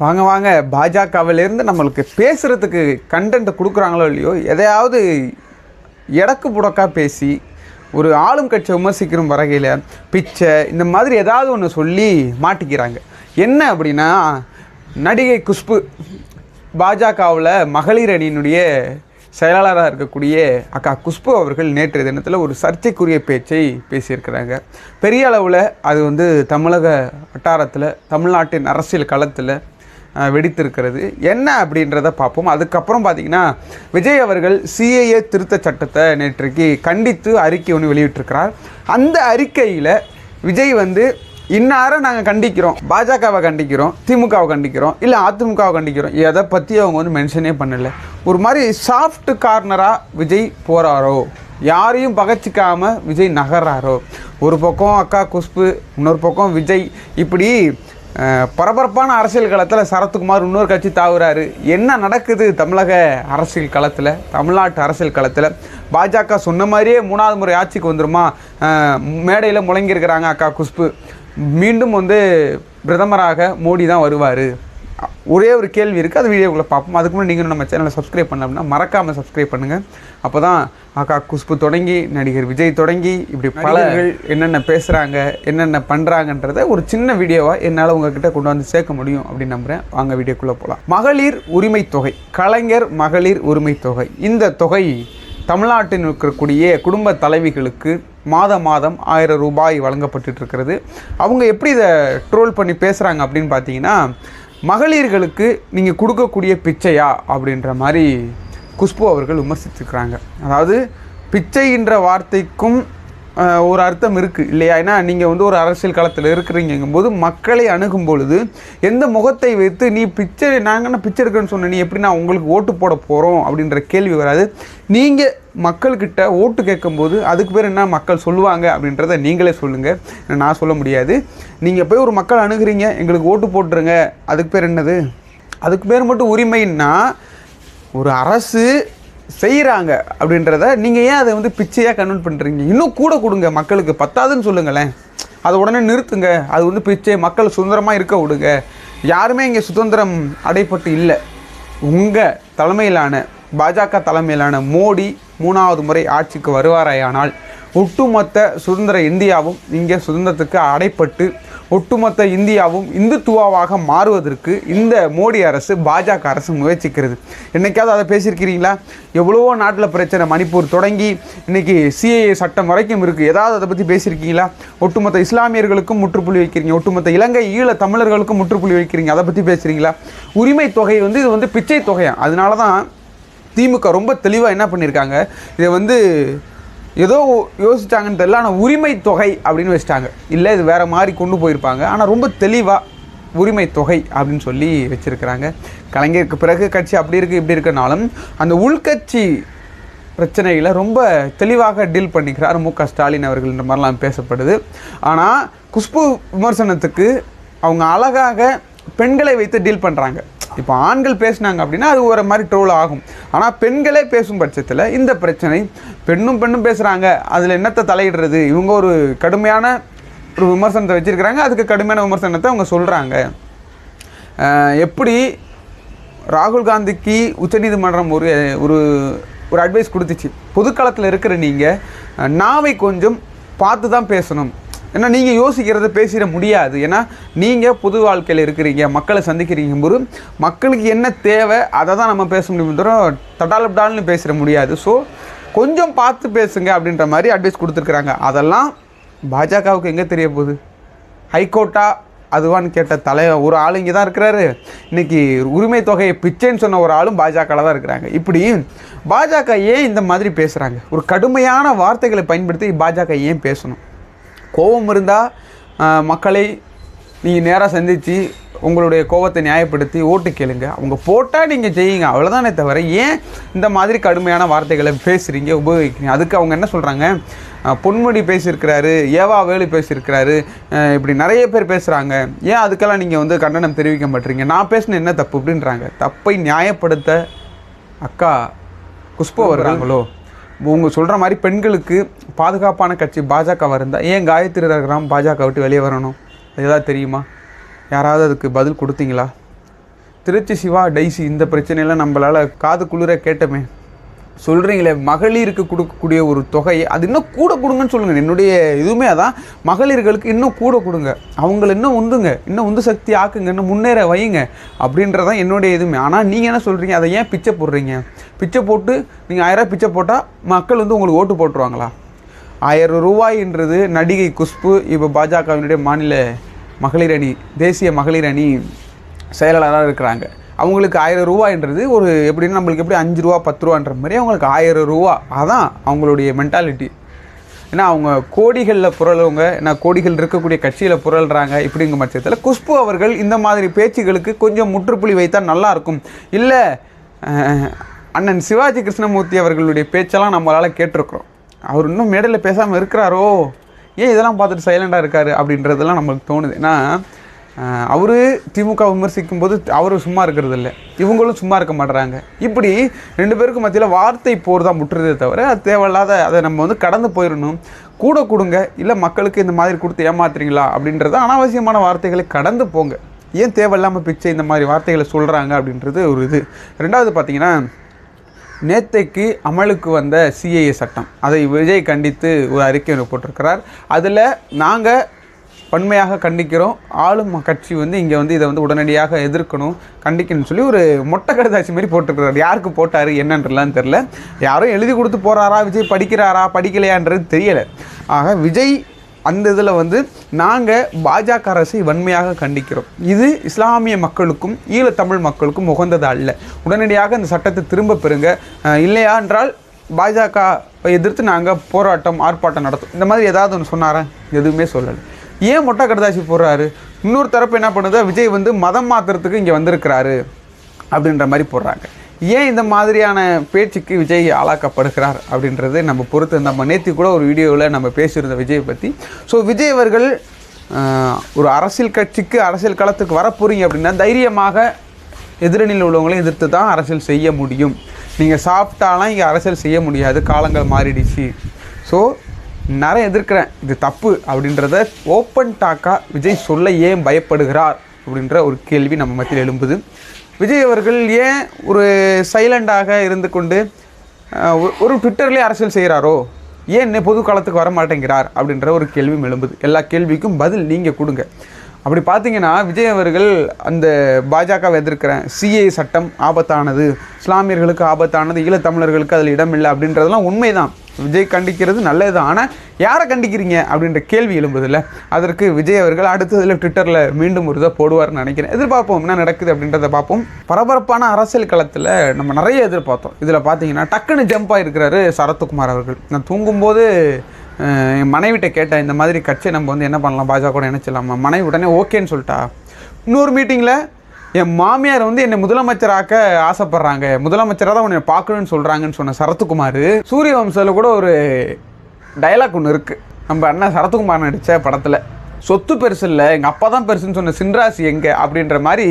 வாங்க வாங்க. பாஜகவிலேருந்து நம்மளுக்கு பேசுகிறதுக்கு கண்டென்ட் கொடுக்குறாங்களோ இல்லையோ எதையாவது எடக்கு புடக்கா பேசி ஒரு ஆளும் கட்சியை விமர்சிக்கிற வரகையில் பிச்சை இந்த மாதிரி ஏதாவது ஒன்று சொல்லி மாட்டிக்கிறாங்க. என்ன அப்படின்னா நடிகை குஷ்பு பாஜகவில் மகளிர் அணியினுடைய செயலாளராக இருக்கக்கூடிய அக்கா குஷ்பு அவர்கள் நேற்றைய தினத்தில் ஒரு சர்ச்சைக்குரிய பேச்சை பேசியிருக்கிறாங்க. பெரிய அளவில் அது வந்து தமிழக வட்டாரத்தில் தமிழ்நாட்டின் அரசியல் களத்தில் வெடித்திருக்கிறது. என்ன அப்படின்றத பார்ப்போம். அதுக்கப்புறம் பார்த்தீங்கன்னா விஜய் அவர்கள் சிஏஏ திருத்த சட்டத்தை நேற்றைக்கு கண்டித்து அறிக்கை ஒன்று வெளியிட்டிருக்கிறார். அந்த அறிக்கையில் விஜய் வந்து இன்னாரை நாங்கள் கண்டிக்கிறோம். பாஜகவை கண்டிக்கிறோம் திமுகவை கண்டிக்கிறோம் இல்லை அதிமுகவை கண்டிக்கிறோம். எதை பற்றி அவங்க வந்து மென்ஷனே பண்ணலை. ஒரு மாதிரி சாஃப்ட் கார்னராக விஜய் போகிறாரோ யாரையும் பகச்சிக்காமல் விஜய் நகர்றாரோ. ஒரு பக்கம் அக்கா குஷ்பு இன்னொரு பக்கம் விஜய். இப்படி பரபரப்பான அரசியல் களத்தில் சரத்குமார் இன்னொரு கட்சி தாவுறாரு. என்ன நடக்குது தமிழக அரசியல் களத்தில் தமிழ்நாட்டு அரசியல் களத்தில்? பாஜக சொன்ன மாதிரியே மூணாவது முறை ஆட்சிக்கு வந்துருமா? மேடையில் முழங்கியிருக்கிறாங்க அக்கா குஷ்பு. மீண்டும் வந்து பிரதமராக மோடி தான் வருவார். ஒரே ஒரு கேள்வி இருக்குது அது வீடியோக்குள்ளே பார்ப்போம். அதுக்கு முன்னாடி நீங்கள் நம்ம சேனலை சப்ஸ்கிரைப் பண்ணல அப்படின்னா மறக்காமல் சப்ஸ்கிரைப் பண்ணுங்கள் அப்போ தான் அக்கா குஷ்பு தொடங்கி நடிகர் விஜய் தொடங்கி இப்படி பலர்கள் என்னென்ன பேசுகிறாங்க என்னென்ன பண்ணுறாங்கன்றத ஒரு சின்ன வீடியோவாக என்னால் உங்ககிட்ட கொண்டு வந்து சேர்க்க முடியும் அப்படின்னு நம்புகிறேன் வாங்க வீடியோக்குள்ளே போகலாம் மகளிர் உரிமை தொகை. கலைஞர் மகளிர் உரிமை தொகை. இந்த தொகை தமிழ்நாட்டில் இருக்கக்கூடிய குடும்ப தலைவிகளுக்கு மாதம் மாதம் ஆயிரம் ரூபாய் வழங்கப்பட்டுட்டு இருக்கிறது. அவங்க எப்படி இதை ட்ரோல் பண்ணி பேசுகிறாங்க அப்படின்னு பார்த்தீங்கன்னா மகளிர்களுக்கு நீங்கள் கொடுக்கக்கூடிய பிச்சையா? அப்படின்ற மாதிரி குஷ்பு அவர்கள் விமர்சித்திருக்கிறாங்க. அதாவது பிச்சைன்ற வார்த்தைக்கும் ஒரு அர்த்தம் இருக்குது இல்லையா? ஏன்னா நீங்கள் வந்து ஒரு அரசியல் களத்தில் இருக்கிறீங்கும்போது மக்களை அணுகும் பொழுது எந்த முகத்தை வைத்து நீ பிச்சை நாங்கள் என்ன பிச்சை எடுக்கிறேன்னு சொன்ன நீ எப்படி நான் உங்களுக்கு ஓட்டு போட போகிறோம் அப்படின்ற கேள்வி வராது. நீங்கள் மக்கள்கிட்ட ஓட்டு கேட்கும்போது அதுக்கு பேர் என்ன? மக்கள் சொல்லுவாங்க அப்படின்றத நீங்களே சொல்லுங்கள் நான் சொல்ல முடியாது. நீங்கள் போய் ஒரு மக்கள் அணுகுறீங்க எங்களுக்கு ஓட்டு போட்டுருங்க அதுக்கு பேர் என்னது? அதுக்கு பேர் மட்டும் உரிமைன்னா ஒரு அரசு செய்கிறாங்க அப்படின்றத நீங்கள் ஏன் அதை வந்து பிச்சையாக கன்வெர்ட் பண்ணுறீங்க இன்னும் கூட கொடுங்க மக்களுக்கு. பத்தாதுன்னு சொல்லுங்களேன். அதை உடனே நிறுத்துங்க. அது வந்து பிச்சை. மக்கள் சுதந்திரமாக இருக்க விடுங்க. யாருமே இங்கே சுதந்திரம் அடைப்பட்டு இல்லை. உங்கள் தலைமையிலான பாஜக தலைமையிலான மோடி மூணாவது முறை ஆட்சிக்கு வருவாராயானால் ஒட்டுமொத்த சுதந்திர இந்தியாவும் இங்கே சுதந்திரத்துக்கு அடைப்பட்டு ஒட்டுமொத்த இந்தியாவும் இந்துத்துவாவாக மாறுவதற்கு இந்த மோடி அரசு பாஜக அரசு முயற்சிக்கிறது. என்றைக்காவது அதை பேசியிருக்கிறீங்களா? எவ்வளவோ நாட்டில் பிரச்சனை மணிப்பூர் தொடங்கி இன்னைக்கு சிஏஏ சட்டம் வரைக்கும் இருக்குது ஏதாவது அதை பற்றி பேசியிருக்கீங்களா? ஒட்டுமொத்த இஸ்லாமியர்களுக்கும் முற்றுப்புள்ளி வைக்கிறீங்க. ஒட்டுமொத்த இலங்கை ஈழ தமிழர்களுக்கும் முற்றுப்புள்ளி வைக்கிறீங்க. அதை பற்றி பேசுகிறீங்களா உரிமை தொகை வந்து இது வந்து பிச்சை தொகையா? அதனால தான் திமுக ரொம்ப தெளிவாக என்ன பண்ணியிருக்காங்க? இதை வந்து ஏதோ யோசித்தாங்கன்னு தெரியல. ஆனால் உரிமை தொகை அப்படின்னு வச்சுட்டாங்க. இல்லை இது வேறு மாதிரி கொண்டு போயிருப்பாங்க. ஆனால் ரொம்ப தெளிவாக உரிமை தொகை அப்படின்னு சொல்லி வச்சுருக்கிறாங்க. கலைஞருக்கு பிறகு கட்சி அப்படி இருக்குது இப்படி இருக்கனாலும் அந்த உள்கட்சி பிரச்சனைகளை ரொம்ப தெளிவாக டீல் பண்ணிக்கிறார் மு க ஸ்டாலின் அவர்கள் இந்த மாதிரிலாம் பேசப்படுது. ஆனால் குஷ்பு விமர்சனத்துக்கு அவங்க அழகாக பெண்களை வைத்து டீல் பண்ணுறாங்க இப்போ ஆண்கள் பேசுனாங்க அப்படின்னா அது ஒரு மாதிரி ட்ரோல் ஆகும். ஆனால் பெண்களே பேசும் பட்சத்தில் இந்த பிரச்சனை பெண்ணும் பெண்ணும் பேசுகிறாங்க அதில் என்னத்தை தலையிடுறது? இவங்க ஒரு கடுமையான ஒரு விமர்சனத்தை வச்சுருக்கிறாங்க. அதுக்கு கடுமையான விமர்சனத்தை அவங்க சொல்கிறாங்க எப்படி ராகுல் காந்திக்கு உச்சநீதிமன்றம் ஒரு ஒரு ஒரு அட்வைஸ் கொடுத்துச்சு. பொதுக்களத்தில் இருக்கிற நீங்கள் நாவை கொஞ்சம் பார்த்து தான் பேசணும். ஏன்னா நீங்கள் யோசிக்கிறத பேசிட முடியாது. ஏன்னா நீங்கள் பொது வாழ்க்கையில் இருக்கிறீங்க மக்களை சந்திக்கிறீங்க போது மக்களுக்கு என்ன தேவை அதை தான் நம்ம பேச முடியும். தூரம் தட்டாலப்டால்னு பேசிட முடியாது. ஸோ கொஞ்சம் பார்த்து பேசுங்க அப்படின்ற மாதிரி அட்வைஸ் கொடுத்துருக்குறாங்க. அதெல்லாம் பாஜகவுக்கு எங்கே தெரிய போகுது? ஹைகோர்ட்டா அதுவான்னு கேட்ட தலை ஒரு ஆள் இங்கே தான் இருக்கிறாரு. இன்னைக்கு உரிமை தொகையை பிச்சைன்னு சொன்ன ஒரு ஆளும் பாஜகவில் தான் இருக்கிறாங்க. இப்படி பாஜக ஏன் இந்த மாதிரி பேசுகிறாங்க ஒரு கடுமையான வார்த்தைகளை பயன்படுத்தி பாஜக ஏன் பேசணும்? கோபம் இருந்தால் மக்களை நீங்கள் நேராக சந்தித்து உங்களுடைய கோபத்தை நியாயப்படுத்தி ஓட்டு கேளுங்க. அவங்க போட்டால் நீங்கள் செய்யுங்க அவ்வளோதானே தவிர ஏன் இந்த மாதிரி கடுமையான வார்த்தைகளை பேசுகிறீங்க உபயோகிக்கிறீங்க? அதுக்கு அவங்க என்ன சொல்கிறாங்க பொன்முடி பேசியிருக்கிறாரு ஏவா வேலு பேசியிருக்கிறாரு இப்படி நிறைய பேர் பேசுகிறாங்க ஏன் அதுக்கெல்லாம் நீங்கள் வந்து கண்டனம் தெரிவிக்க மாட்டீங்க? நான் பேசின என்ன தப்பு அப்படின்றாங்க. தப்பை நியாயப்படுத்த அக்கா குஷ்பு வருகிறாங்களோ உங்க சொல்கிற மாதிரி பெண்களுக்கு பாதுகாப்பான கட்சி பாஜக இருந்தால் ஏன் காயத்ரி ரகுராம் பாஜக விட்டு வெளியே வரணும்? அது ஏதாவது தெரியுமா? யாராவது அதுக்கு பதில் கொடுத்தீங்களா? திருச்சி சிவா டைசி இந்த பிரச்சனையெல்லாம் நம்மளால் காது குளிர கேட்டோமே. சொல்கிறீங்களே மகளிருக்கு கொடுக்கக்கூடிய ஒரு தொகை அது இன்னும் கூட கொடுங்கன்னு சொல்லுங்கள் என்னுடைய இதுவுமே அதான் மகளிர்களுக்கு இன்னும் கூட கொடுங்க. அவங்கள இன்னும் உந்துங்க இன்னும் உந்து சக்தி ஆக்குங்க இன்னும் முன்னேற வைங்க அப்படின்றதான் என்னுடைய இதுவுமே. ஆனால் நீங்கள் என்ன சொல்கிறீங்க அதை ஏன் பிச்சை போடுறீங்க? பிச்சை போட்டு நீங்கள் ஆயிரம் பிச்சை போட்டால் மக்கள் வந்து உங்களுக்கு ஓட்டு போட்டுருவாங்களா? ஆயிரம் ரூபாயின்றது நடிகை குஷ்பு இப்போ பாஜகவினுடைய மாநில மகளிர் அணி தேசிய மகளிர் அணி செயலாளராக இருக்கிறாங்க. அவங்களுக்கு ஆயிரம் ரூபாய்ன்றது ஒரு எப்படின்னா நம்மளுக்கு எப்படி அஞ்சு ரூபா பத்து ரூபான்ற மாதிரி அவங்களுக்கு ஆயிரம் ரூபா. அதான் அவங்களுடைய மென்டாலிட்டி ஏன்னா அவங்க கோடிகளில் புரளவங்க ஏன்னா கோடிகள் இருக்கக்கூடிய கட்சியில் புரள்றாங்க இப்படிங்கிற பட்சத்தில் குஷ்பு அவர்கள் இந்த மாதிரி பேச்சுகளுக்கு கொஞ்சம் முற்றுப்புள்ளி வைத்தால் நல்லாயிருக்கும் இல்லை அண்ணன் சிவாஜி கிருஷ்ணமூர்த்தி அவர்களுடைய பேச்செல்லாம் நம்மளால் கேட்டிருக்கிறோம். அவர் இன்னும் மேடையில் பேசாமல் இருக்கிறாரோ? ஏன் இதெல்லாம் பார்த்துட்டு சைலண்டாக இருக்கார் அப்படின்றதெல்லாம் நம்மளுக்கு தோணுது. ஏன்னா அவர் திமுக விமர்சிக்கும் போது அவர் சும்மா இருக்கிறது இல்லை இவங்களும் சும்மா இருக்க மாட்டுறாங்க இப்படி ரெண்டு பேருக்கும் மத்தியில் வார்த்தை போர் தான் முட்டுறதே தவிர அது தேவையில்லாத அதை நம்ம வந்து கடந்து போயிடணும். கூட கொடுங்க இல்லை மக்களுக்கு இந்த மாதிரி கொடுத்து ஏமாத்துறீங்களா அப்படின்றத அனாவசியமான வார்த்தைகளை கடந்து போங்க. ஏன் தேவையில்லாமல் பிச்சை இந்த மாதிரி வார்த்தைகளை சொல்கிறாங்க அப்படின்றது ஒரு இது. ரெண்டாவது பார்த்தீங்கன்னா நேத்தைக்கு அமலுக்கு வந்த சிஏஏ சட்டம். அதை விஜய் கண்டித்து ஒரு அறிக்கை ஒன்று போட்டிருக்கிறார். அதில் நாங்கள் வன்மையாக கண்டிக்கிறோம். ஆளும் கட்சி வந்து இங்கே வந்து இதை வந்து உடனடியாக எதிர்க்கணும் கண்டிக்கணும்னு சொல்லி ஒரு மொட்டை கடுதாட்சி மாதிரி போட்டிருக்கிறார். யாருக்கு போட்டார் என்னன்றலாம் தெரில யாரும் எழுதி கொடுத்து போகிறாரா விஜய் படிக்கிறாரா படிக்கலையான்றது தெரியலை. ஆக விஜய் அந்த இதில் வந்து நாங்கள் பாஜக அரசை வன்மையாக கண்டிக்கிறோம். இது இஸ்லாமிய மக்களுக்கும் ஈழத்தமிழ் மக்களுக்கும் உகந்தது அல்ல. உடனடியாக இந்த சட்டத்தை திரும்ப பெறுங்க. இல்லையா என்றால் பாஜக எதிர்த்து நாங்கள் போராட்டம் ஆர்ப்பாட்டம் நடத்தும். இந்த மாதிரி ஏதாவது ஒன்று சொன்னாரா? எதுவுமே சொல்லலை. ஏன் மொட்டை கடதாசி போடுறாரு? இன்னொரு தரப்பு என்ன பண்ணுது? விஜய் வந்து மதம் மாற்றுறதுக்கு இங்கே வந்திருக்கிறாரு அப்படின்ற மாதிரி போடுறாங்க. ஏன் இந்த மாதிரியான பேச்சுக்கு விஜய் ஆளாக்கப்படுகிறார் அப்படின்றது நம்ம பொறுத்து. நம்ம நேற்று கூட ஒரு வீடியோவில் நம்ம பேசியிருந்த விஜயை பற்றி ஸோ விஜய் அவர்கள் ஒரு அரசியல் கட்சிக்கு அரசியல் களத்துக்கு வரப்போறீங்க அப்படின்னா தைரியமாக எதிரணியில் உள்ளவங்களையும் எதிர்த்து தான் அரசியல் செய்ய முடியும். நீங்கள் சாப்பிட்டாலாம் இங்கே அரசியல் செய்ய முடியாது. காலங்கள் மாறிடுச்சு. ஸோ நிறைய எதிர்க்கிறேன். இது தப்பு அப்படின்றத ஓப்பன் டாக்காக விஜய் சொல்ல ஏன் பயப்படுகிறார்? அப்படின்ற ஒரு கேள்வி நம்ம மத்தியில் எழும்புது. விஜய் அவர்கள் ஏன் ஒரு சைலண்டாக இருந்து கொண்டு ஒரு- ஒரு ட்விட்டர்லேயே அரசியல் செய்கிறாரோ? ஏன் இன்னும் பொது காலத்துக்கு வர மாட்டேங்கிறார்? அப்படின்ற ஒரு கேள்வியும் எழும்புது. எல்லா கேள்விக்கும் பதில் நீங்கள் கொடுங்க. அப்படி பார்த்தீங்கன்னா விஜய் அவர்கள் அந்த பாஜகவை எதிர்க்கிறேன். சிஏ சட்டம் ஆபத்தானது. இஸ்லாமியர்களுக்கு ஆபத்தானது. ஈழத்தமிழர்களுக்கு அதில் இடமில்லை அப்படின்றதெல்லாம் உண்மைதான். விஜய் கண்டிக்கிறது நல்லது ஆனால் யாரை கண்டிக்கிறீங்க? அப்படின்ற கேள்வி எழும்புதில்ல அதற்கு விஜய் அவர்கள் அடுத்ததில் ட்விட்டரில் மீண்டும் ஒரு இதை போடுவார்னு நினைக்கிறேன். எதிர்பார்ப்போம் என்ன நடக்குது அப்படின்றத பார்ப்போம். பரபரப்பான அரசியல் களத்தில் நம்ம நிறைய எதிர்பார்த்தோம். இதில் பார்த்தீங்கன்னா டக்குன்னு ஜம்ப் ஆகிருக்கிறாரு சரத்குமார் அவர்கள். நான் தூங்கும்போது என் மனைவிட்ட கேட்டேன் இந்த மாதிரி கட்சியை நம்ம வந்து என்ன பண்ணலாம்? பாஜக கூட இணைச்சிடலாமா? மனைவி உடனே ஓகேன்னு சொல்லிட்டா. இன்னொரு மீட்டிங்கில் என் மாமியார் வந்து என்னை முதலமைச்சராக்க ஆசைப்படுறாங்க. முதலமைச்சராக தான் உன்னை பார்க்கணும்னு சொல்கிறாங்கன்னு சொன்ன சரத்குமார். சூரிய வம்சத்தில் கூட ஒரு டயலாக் ஒன்று இருக்குது நம்ம அண்ணன் சரத்குமார் நடித்த படத்தில். சொத்து பெருசு இல்லை எங்கள் அப்பா தான் பெருசுன்னு சொன்ன சின்ராசி எங்கே? அப்படின்ற மாதிரி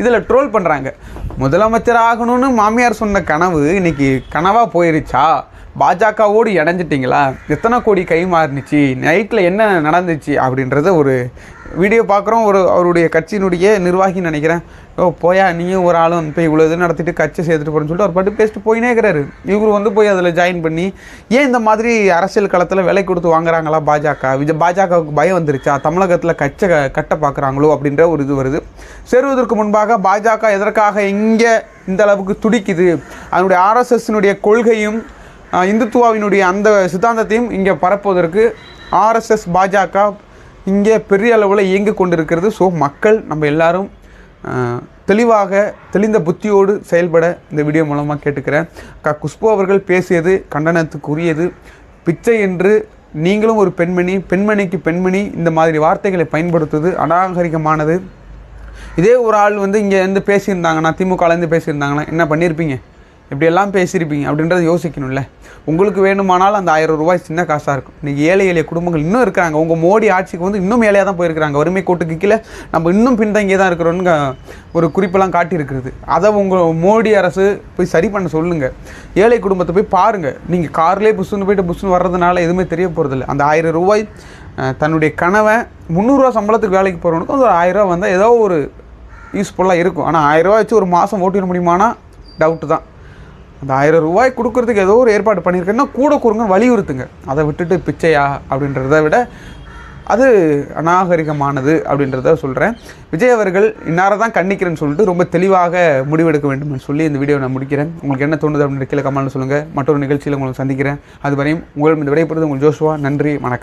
இதில் ட்ரோல் பண்ணுறாங்க முதலமைச்சர் ஆகணும்னு மாமியார் சொன்ன கனவு இன்னைக்கு கனவாக போயிருச்சா? பாஜகவோடு இணைஞ்சிட்டிங்களா? எத்தனை கோடி கை மாறுனுச்சு? நைட்டில் என்ன நடந்துச்சு? அப்படின்றத ஒரு வீடியோ பார்க்குறோம் ஒரு அவருடைய கட்சியினுடைய நிர்வாகி நினைக்கிறேன். ஓ போயா நீயும் ஒரு ஆளும் இப்போ இவ்வளோ இது நடத்திட்டு கட்சி சேர்த்துட்டு போகிறேன்னு சொல்லிட்டு அவர் பாட்டு பேசிட்டு போயினே இருக்கிறாரு. இவர் வந்து போய் அதில் ஜாயின் பண்ணி ஏன் இந்த மாதிரி அரசியல் களத்தில் விலை கொடுத்து வாங்குறாங்களா பாஜக? விஜய் பாஜகவுக்கு பயம் வந்துருச்சா? தமிழகத்தில் கட்சை கட்ட பார்க்குறாங்களோ அப்படின்ற ஒரு இது வருது. சேருவதற்கு முன்பாக பாஜக எதற்காக இங்கே இந்த அளவுக்கு துடிக்குது? அதனுடைய ஆர்எஸ்எஸ்னுடைய கொள்கையும் இந்துத்துவாவினுடைய அந்த சித்தாந்தத்தையும் இங்கே பரப்புவதற்கு ஆர்எஸ்எஸ் பாஜக இங்கே பெரிய அளவில் இயங்கி கொண்டிருக்கிறது. ஸோ மக்கள் நம்ம எல்லாரும் தெளிவாக தெளிந்த புத்தியோடு செயல்பட இந்த வீடியோ மூலமாக கேட்டுக்கிறேன். க குஷ்பு அவர்கள் பேசியது கண்டனத்துக்குரியது. பிச்சை என்று நீங்களும் ஒரு பெண்மணி பெண்மணிக்கு பெண்மணி இந்த மாதிரி வார்த்தைகளை பயன்படுத்துவது அநாகரிகமானது. இதே ஒரு ஆள் வந்து இங்கே இருந்து பேசியிருந்தாங்கன்னா திமுகலேருந்து பேசியிருந்தாங்கன்னா என்ன பண்ணியிருப்பீங்க? இப்படியெல்லாம் பேசியிருப்பீங்க அப்படின்றத யோசிக்கணும்ல. உங்களுக்கு வேணுமானால் அந்த ஆயிரம் ரூபாய் சின்ன காசாக இருக்கும். இன்றைக்கி ஏழை எளிய குடும்பங்கள் இன்னும் இருக்கிறாங்க. உங்கள் மோடி ஆட்சிக்கு வந்து இன்னும் ஏழையாக தான் போயிருக்கிறாங்க. வறுமை கோட்டுக்கு கீழே நம்ம இன்னும் பின்தங்கியே தான் இருக்கிறோன்னு ஒரு குறிப்பெல்லாம் காட்டியிருக்கிறது. அதை உங்கள் மோடி அரசு போய் சரி பண்ண சொல்லுங்கள் ஏழை குடும்பத்தை போய் பாருங்கள் நீங்கள் கார்லேயே புஷ்ஷுன்னு போயிட்டு புஷ்ஷுன்னு வர்றதுனால எதுவுமே தெரிய போகிறதில்ல அந்த ஆயிரம் ரூபாய் தன்னுடைய கனவை முந்நூறுரூவா சம்பளத்துக்கு வேலைக்கு போகிறவனுக்கு ஒரு ஆயிரம் ரூபா வந்தால் ஏதோ ஒரு யூஸ்ஃபுல்லாக இருக்கும். ஆனால் ஆயிரரூவா வச்சு ஒரு மாதம் ஓட்டிட முடியுமானா? டவுட்டு தான். அந்த ஆயிரம் ரூபாய் கொடுக்கறதுக்கு ஏதோ ஒரு ஏற்பாடு பண்ணியிருக்கேன்னா கூட கொடுங்க வலியுறுத்துங்க. அதை விட்டுட்டு பிச்சையா அப்படின்றத விட அது அநாகரிகமானது அப்படின்றத சொல்கிறேன் விஜய் அவர்கள் இன்னார தான் கண்டிக்கிறேன்னு சொல்லிட்டு ரொம்ப தெளிவாக முடிவெடுக்க வேண்டும்னு சொல்லி இந்த வீடியோ நான் முடிக்கிறேன். உங்களுக்கு என்ன தோணுது அப்படின்னு கீழே கமெண்ட்ல சொல்லுங்கள் மற்றொரு நிகழ்ச்சியில் உங்களுக்கு சந்திக்கிறேன். அதுவரையும் உங்களிடம் இந்த விடைபெறுது உங்கள் ஜோஷுவா நன்றி வணக்கம்.